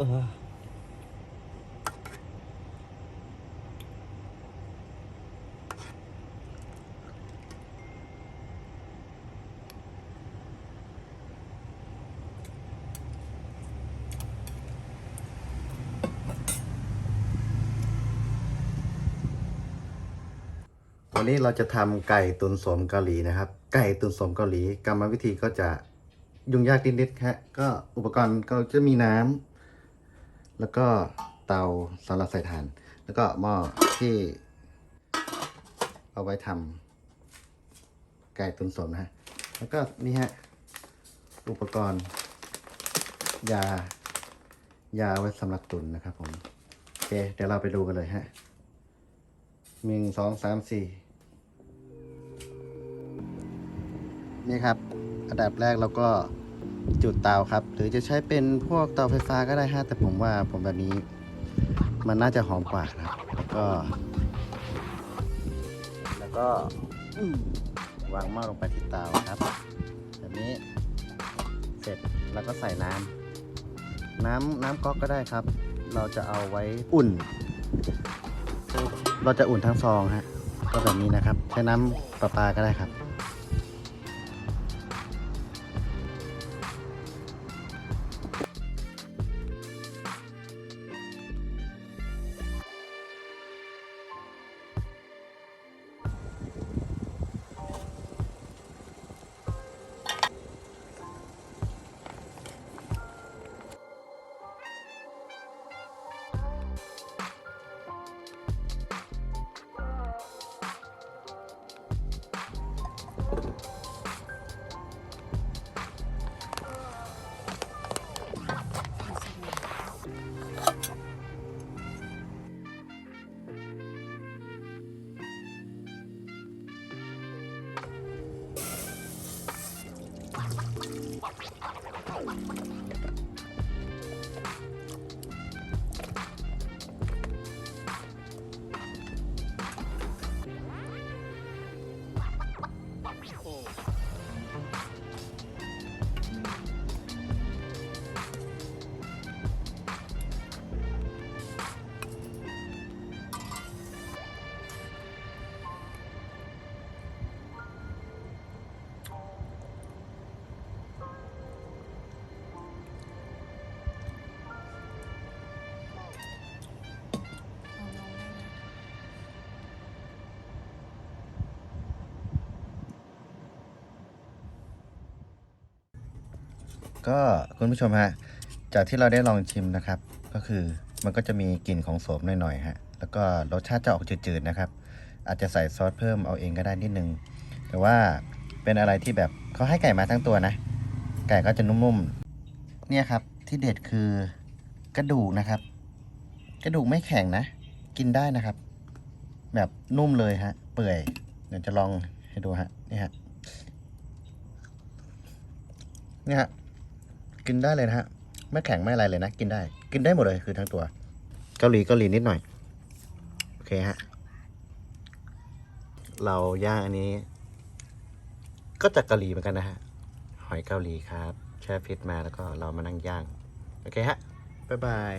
เออวันนี้เราจะทำไก่ตุนสมเกาหลีนะครับ ไก่ตุนสมเกาหลีกรรมวิธีก็จะยุ่งยากนิดๆฮะก็อุปกรณ์ก็จะมีน้ำ แล้วก็เตาสำหรับใส่ถ่าน แล้วก็หม้อที่ เอาไว้ทำไก่ตุนสมนะฮะ แล้วก็นี่ฮะ อุปกรณ์ ยา ยาไว้สำหรับตุนนะครับผม โอเค เดี๋ยวเราไปดูกันเลยฮะหนึ่งสองสามสี่นี่ครับ อันดับแรกเราก็ จุดเตาครับ หรือจะใช้เป็นพวกเตาไฟฟ้าก็ได้ฮะแต่ผมว่าผมแบบนี้มันน่าจะหอมกว่านะครับแล้วก็ แล้วก็วางหม้อลงไปที่เตาครับ แบบนี้เสร็จแล้วก็ใส่น้ำน้ำน้ำก๊อกก็ได้ครับ เราจะเอาไว้อุ่น เราจะอุ่นทั้งซองฮะก็แบบนี้นะครับ ใช้น้ำประปาก็ได้ครับ Oh, my God. ก็คุณผู้ชมฮะ จากที่เราได้ลองชิมนะครับ ก็คือมันก็จะมีกลิ่นของโสมหน่อยๆฮะ แล้วก็รสชาติจะออกจืดๆนะครับ อาจจะใส่ซอสเพิ่มเอาเองก็ได้นิดนึง แต่ว่าเป็นอะไรที่แบบเขาให้ไก่มาทั้งตัวนะ ไก่ก็จะนุ่มๆ เนี่ยครับที่เด็ดคือกระดูกนะครับ กระดูกไม่แข็งนะ กินได้นะครับ แบบนุ่มเลยฮะ เปื่อย เดี๋ยวจะลองให้ดูฮะ นี่ฮะ นี่ฮะ กินได้เลยนะฮะ ไม่แข็งไม่อะไรเลยนะ กินได้ กินได้หมดเลยคือทั้งตัว เกาหลีเกาหลีนิดหน่อย โอเคฮะ เราย่างอันนี้ ก็จากเกาหลีเหมือนกันนะฮะ หอยเกาหลีครับ แช่ฟิษมาแล้วก็เรามานั่งย่าง โอเคฮะ บ๊ายบาย